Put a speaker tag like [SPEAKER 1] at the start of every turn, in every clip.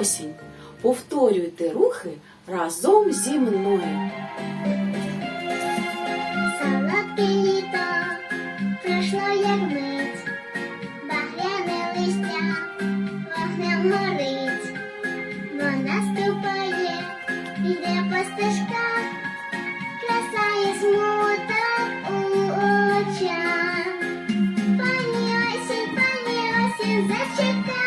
[SPEAKER 1] осінь. Повторюйте рухи разом зі мною.
[SPEAKER 2] Солодке літо пройшло як мить, багряне листя вогнем горить, вона ступає, іде по стежках, краса і смуток у очах. Пані осінь, пані осінь, зачекай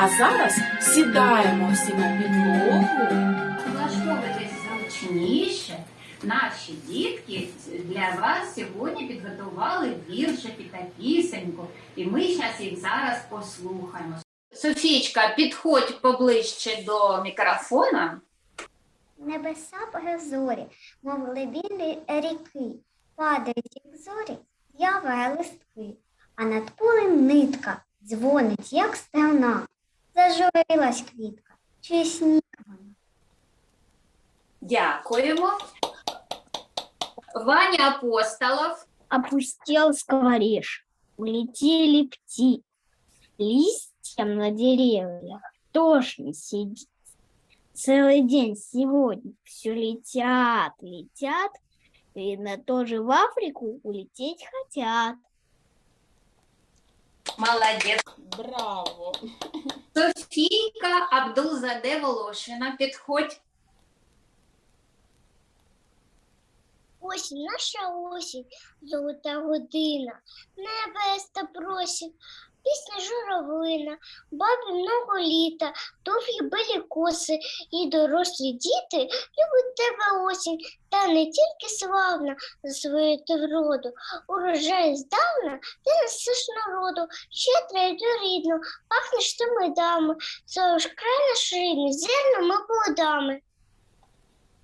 [SPEAKER 1] А зараз сідаємо всі на підлогу.
[SPEAKER 3] Влаштовуйтесь зручніше. Наші дітки для вас сьогодні підготували віршики та пісеньку, і ми зараз їх зараз послухаємо. Софічка, підходь поближче до мікрофона.
[SPEAKER 2] Небеса прозорі, мов глибини ріки, падають як зорі, з'яває листки, а над полем нитка дзвонить, як струна. Зажурилась квітка, чи сніг вона?
[SPEAKER 3] Дякуємо. Ваня Апостолов.
[SPEAKER 4] Опустел скворечь, улетели птицы, листьям на деревьях тоже не сидит. Целый день сегодня все летят, летят, видно, тоже в Африку улететь хотят.
[SPEAKER 3] Молодець.
[SPEAKER 1] Браво!
[SPEAKER 3] Софійка Абдулзаде Волошина. Підходь.
[SPEAKER 2] Осінь, наша осінь, золота година, небеста просить, пісня журавлина, бабі много літа, довгі білі коси і дорослі діти любить тебе осінь, та не тільки славна за свою ти вроду, урожай здавна ти несеш народу, щедра й дорідно, пахнеш ти медами, це ж край наш рідний, зерними плодами.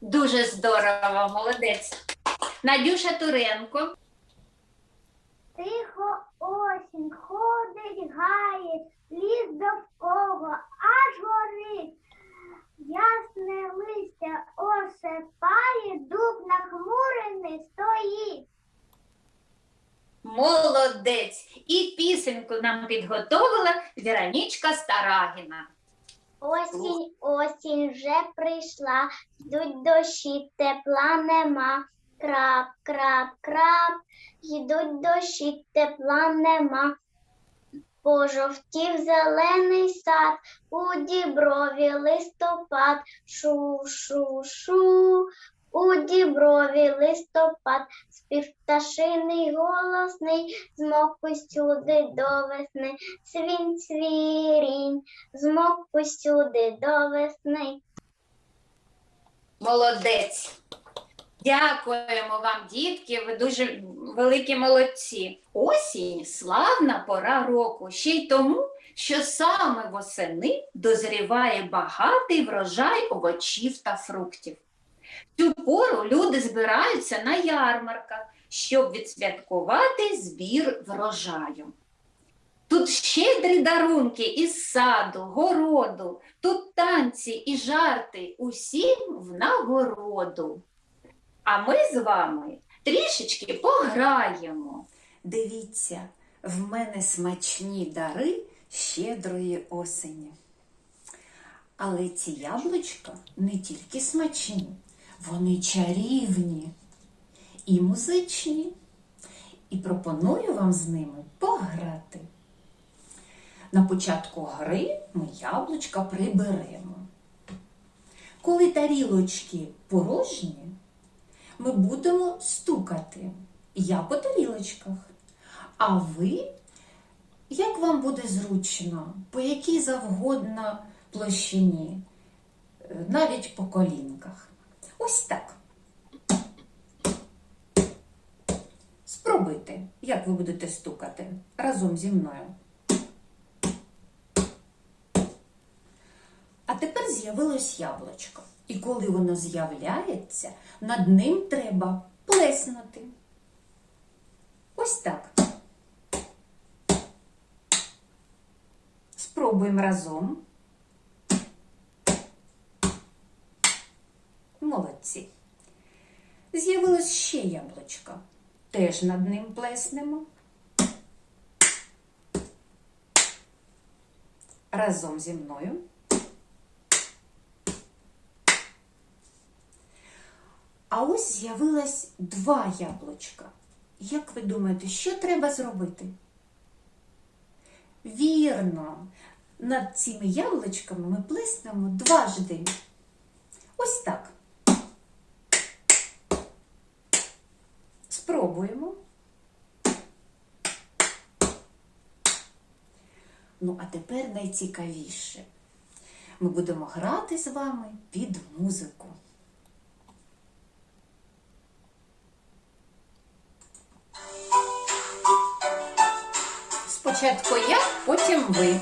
[SPEAKER 3] Дуже здорово, молодець. Надюша Туренко.
[SPEAKER 2] Тихо осінь ходить, гає, ліс довкола, аж горить. Ясне листя осипає, дуб нахмурений стоїть.
[SPEAKER 3] Молодець. І пісеньку нам підготовила Віронічка Старагіна.
[SPEAKER 2] Осінь, осінь вже прийшла, йдуть дощі, тепла нема. Крап, крап, крап, йдуть дощі, тепла нема. Пожовтів зелений сад, у діброві листопад, шу, шу, шу, у діброві листопад, спів пташиний голосний, змок усюди до весни, свінь, свірінь, змок усюди до весни.
[SPEAKER 3] Молодець. Дякуємо вам, дітки. Ви дуже великі молодці. Осінь славна пора року, ще й тому, що саме восени дозріває багатий врожай овочів та фруктів. Цю пору люди збираються на ярмарках, щоб відсвяткувати збір врожаю. Тут щедрі дарунки із саду, городу, тут танці і жарти, усім в нагороду. А ми з вами трішечки пограємо.
[SPEAKER 5] Дивіться, в мене смачні дари щедрої осені. Але ці яблучка не тільки смачні, вони чарівні і музичні. І пропоную вам з ними пограти. На початку гри ми яблучка приберемо. Коли тарілочки порожні, ми будемо стукати. Я по тарілочках. А ви, як вам буде зручно, по якій завгодно площині, Е, навіть по колінках. Ось так. Спробуйте, як ви будете стукати разом зі мною. А тепер з'явилось яблучко. І коли воно з'являється, над ним треба плеснути. Ось так. Спробуємо разом. Молодці. З'явилось ще яблучко. Теж над ним плеснемо. Разом зі мною. А ось з'явилось два яблучка. Як ви думаєте, що треба зробити? Вірно, над цими яблучками ми плеснемо дважди. Ось так. Спробуємо. Ну, а тепер найцікавіше. Ми будемо грати з вами під музику. Спочатку я, потім ви.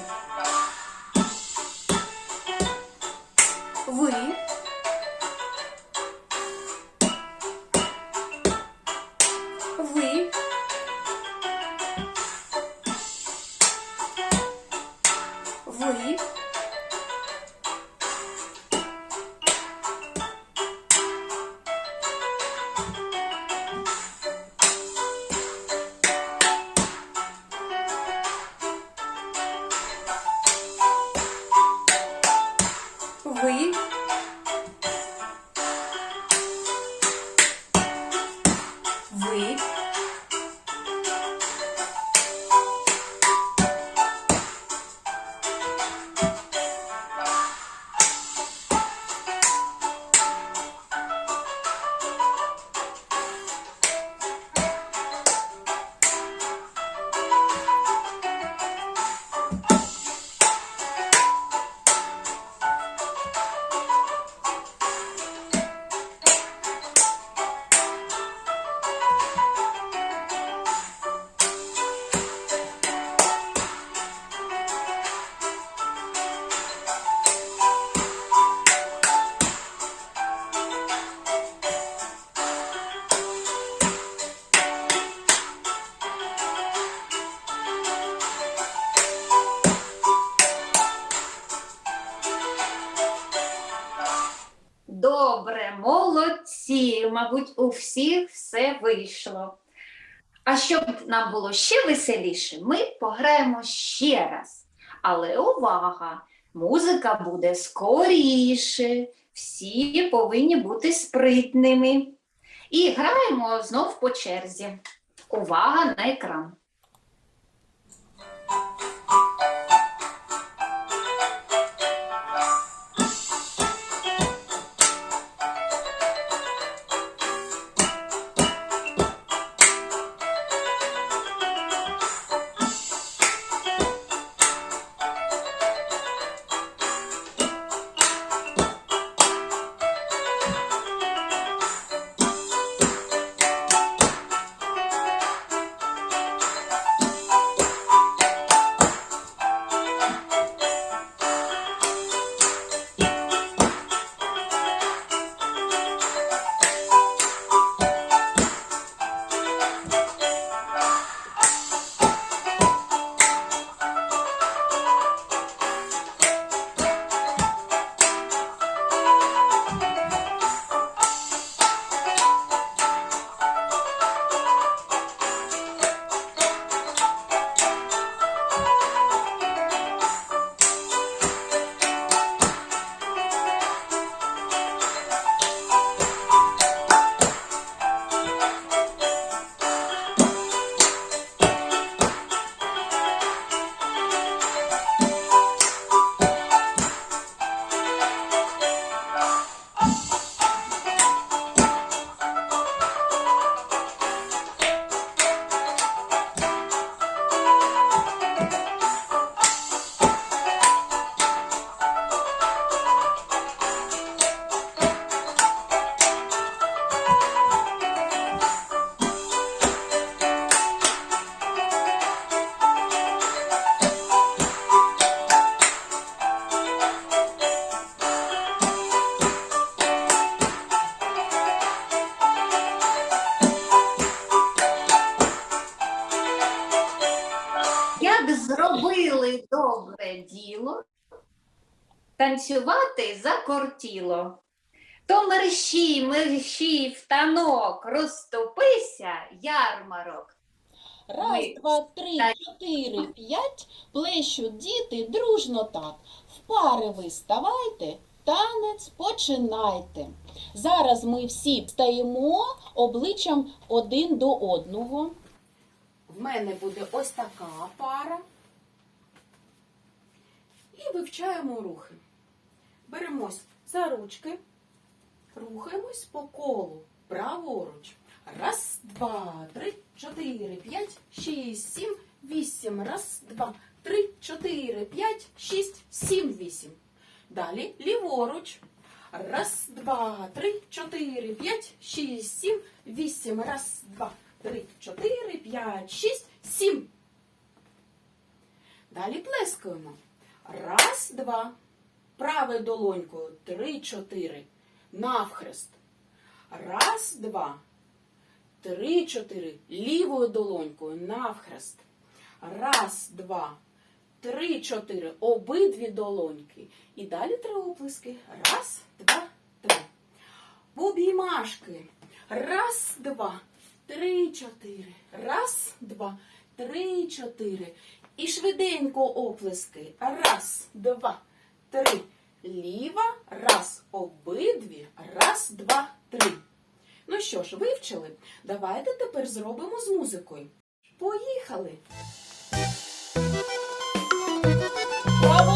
[SPEAKER 3] Мабуть, у всіх все вийшло. А щоб нам було ще веселіше, ми пограємо ще раз. Але увага! Музика буде скоріше. Всі повинні бути спритними. І граємо знов по черзі. Увага на екран. Танцювати закортіло. То мерщій, мерщій в танок, розступися, ярмарок.
[SPEAKER 1] Раз,
[SPEAKER 3] Ми
[SPEAKER 1] два, три, чотири, п'ять. Плещуть діти дружно так. В пари ви ставайте, танець починайте. Зараз ми всі стаємо обличчям один до одного.
[SPEAKER 6] В мене буде ось така пара. І вивчаємо рухи. Беремось за ручки, рухаємось по колу праворуч. Раз, два, три, чотири, п'ять, шість, сім, вісім. Раз, два, три, чотири, п'ять, шість, сім, вісім. Далі ліворуч. Раз, два, три, чотири, п'ять, шість, сім, вісім. Раз, два, три, чотири, п'ять, шість, сім. Далі плескаємо. Раз, два. Правою долонькою. Три, чотири. Навхрест. Раз, два. Три, чотири. Лівою долонькою. Навхрест. Раз, два. Три, чотири. Обидві долоньки. І далі три оплески. Раз, два, три. В обіймашки. Раз, два. Три, чотири. Раз, два, три, чотири. І швиденько оплески. Раз, два, три. Ліва. Раз, обидві. Раз, два, три. Ну що ж, вивчили? Давайте тепер зробимо з музикою. Поїхали!
[SPEAKER 1] Праворуч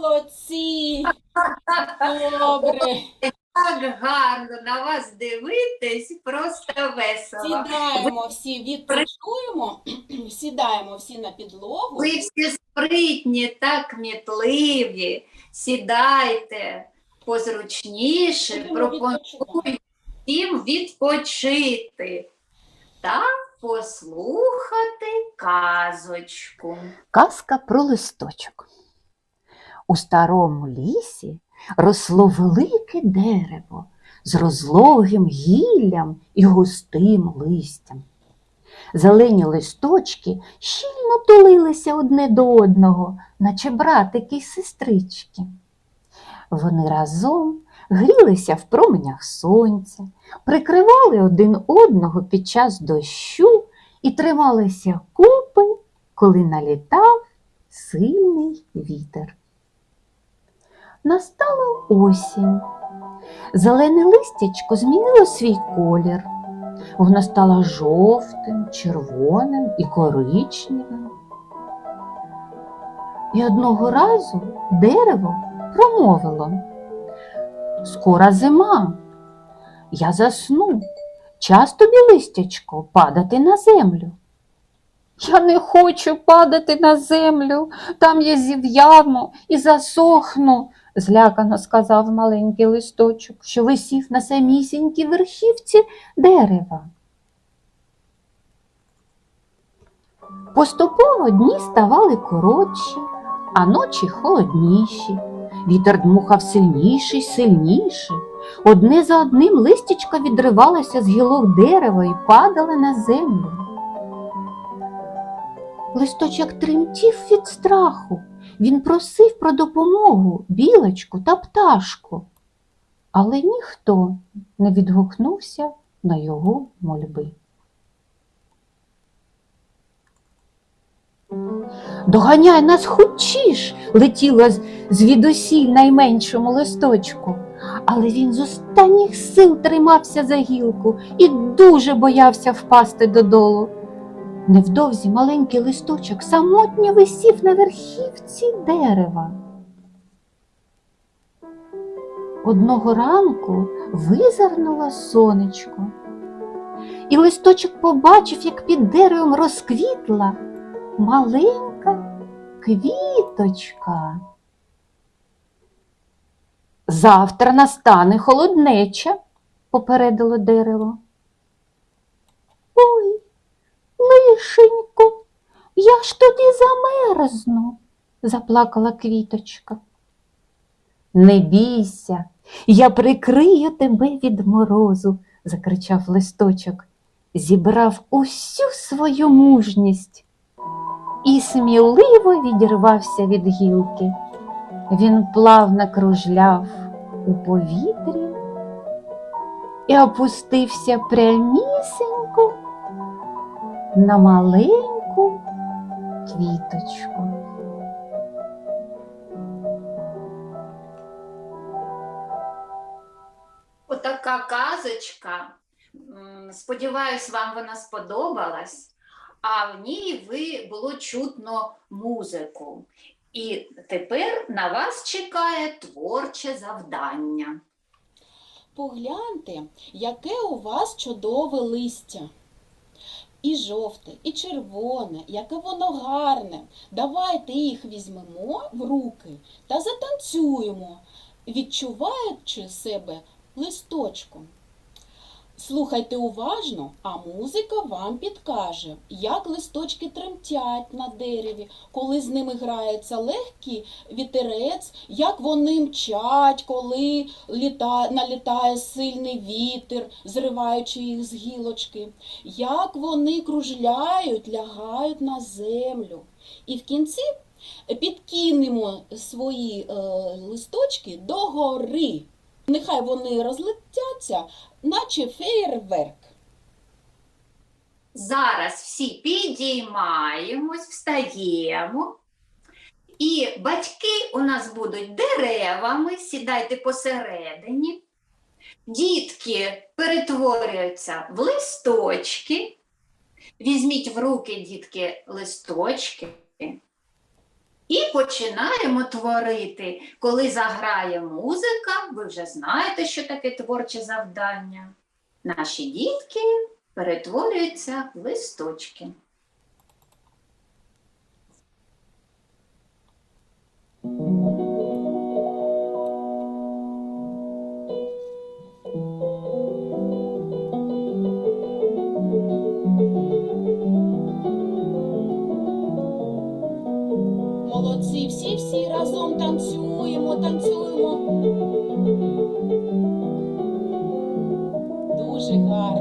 [SPEAKER 1] молодці. Добре.
[SPEAKER 3] Так гарно на вас дивитись, просто весело.
[SPEAKER 1] Сідаємо всі, відпочуємо. Сідаємо всі на підлогу.
[SPEAKER 3] Ви всі спритні та кмітливі. Сідайте позручніше, пропоную всім відпочити та послухати казочку.
[SPEAKER 5] Казка про листочок. У старому лісі росло велике дерево з розлогим гіллям і густим листям. Зелені листочки щільно тулилися одне до одного, наче братики й сестрички. Вони разом грілися в променях сонця, прикривали один одного під час дощу і трималися купи, коли налітав сильний вітер. Настала осінь. Зелене листячко змінило свій колір. Воно стало жовтим, червоним і коричневим. І одного разу дерево промовило Скоро зима. Я засну. Час тобі, листячко, падати на землю. Я не хочу падати на землю, там я зів'яну і засохну, злякано сказав маленький листочок, що висів на самісінькій верхівці дерева. Поступово дні ставали коротші, а ночі холодніші. Вітер дмухав сильніший, сильніший. Одне за одним листячка відривалося з гілок дерева і падали на землю. Листочок тремтів від страху. Він просив про допомогу білочку та пташку, але ніхто не відгукнувся на його мольби. Доганяй нас хутчіш, летіла з- звідусіль найменшому листочку. Але він з останніх сил тримався за гілку і дуже боявся впасти додолу. Невдовзі маленький листочок самотньо висів на верхівці дерева. Одного ранку визирнуло сонечко, і листочок побачив, як під деревом розквітла маленька квіточка. Завтра настане холоднеча, попередило дерево. Ой, лишенько, я ж тоді замерзну, заплакала квіточка. Не бійся, я прикрию тебе від морозу, закричав листочок, зібрав усю свою мужність і сміливо відірвався від гілки. Він плавно кружляв у повітрі і опустився прямісенько на маленьку квіточку.
[SPEAKER 3] Отака казочка. Сподіваюсь, вам вона сподобалась, а в ній ви було чутно музику. І тепер на вас чекає творче завдання.
[SPEAKER 1] Погляньте, яке у вас чудове листя. І жовте, і червоне, яке воно гарне. Давайте їх візьмемо в руки та затанцюємо, відчуваючи себе листочком. Слухайте уважно, а музика вам підкаже, як листочки тремтять на дереві, коли з ними грається легкий вітерець, як вони мчать, коли літа... налітає сильний вітер, зриваючи їх з гілочки, як вони кружляють, лягають на землю. І в кінці підкинемо свої е, листочки догори. Нехай вони розлетяться, наче феєрверк.
[SPEAKER 3] Зараз всі підіймаємось, встаємо. І батьки у нас будуть деревами, сідайте посередині. Дітки перетворюються в листочки. Візьміть в руки, дітки, листочки. І починаємо творити. Коли заграє музика, ви вже знаєте, що таке творче завдання. Наші дітки перетворюються в листочки.
[SPEAKER 1] Дуже гарно.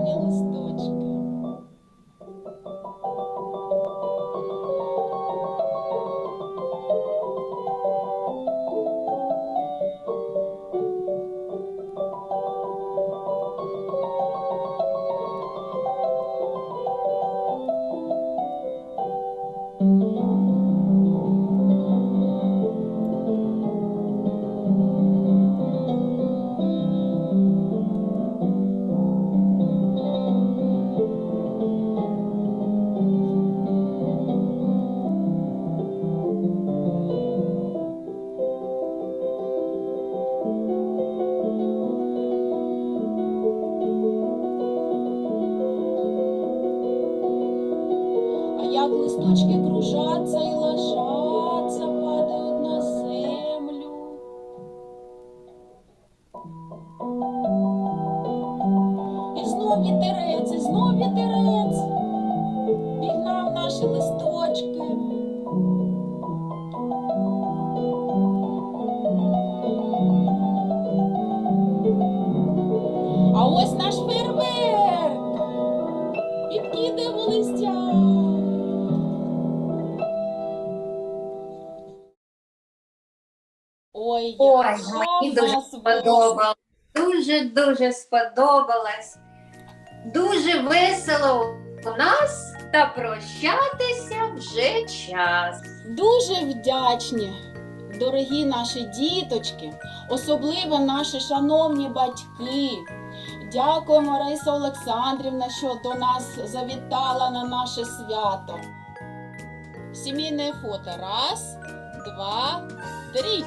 [SPEAKER 1] Ой,
[SPEAKER 3] Ой, мені дуже сподобалось. Дуже дуже сподобалось. Дуже весело у нас та прощатися вже час.
[SPEAKER 1] Дуже вдячні, дорогі наші діточки, особливо наші шановні батьки. Дякуємо, Раїса Олександрівна, що до нас завітала на наше свято. Сімейне фото. Раз, два, три.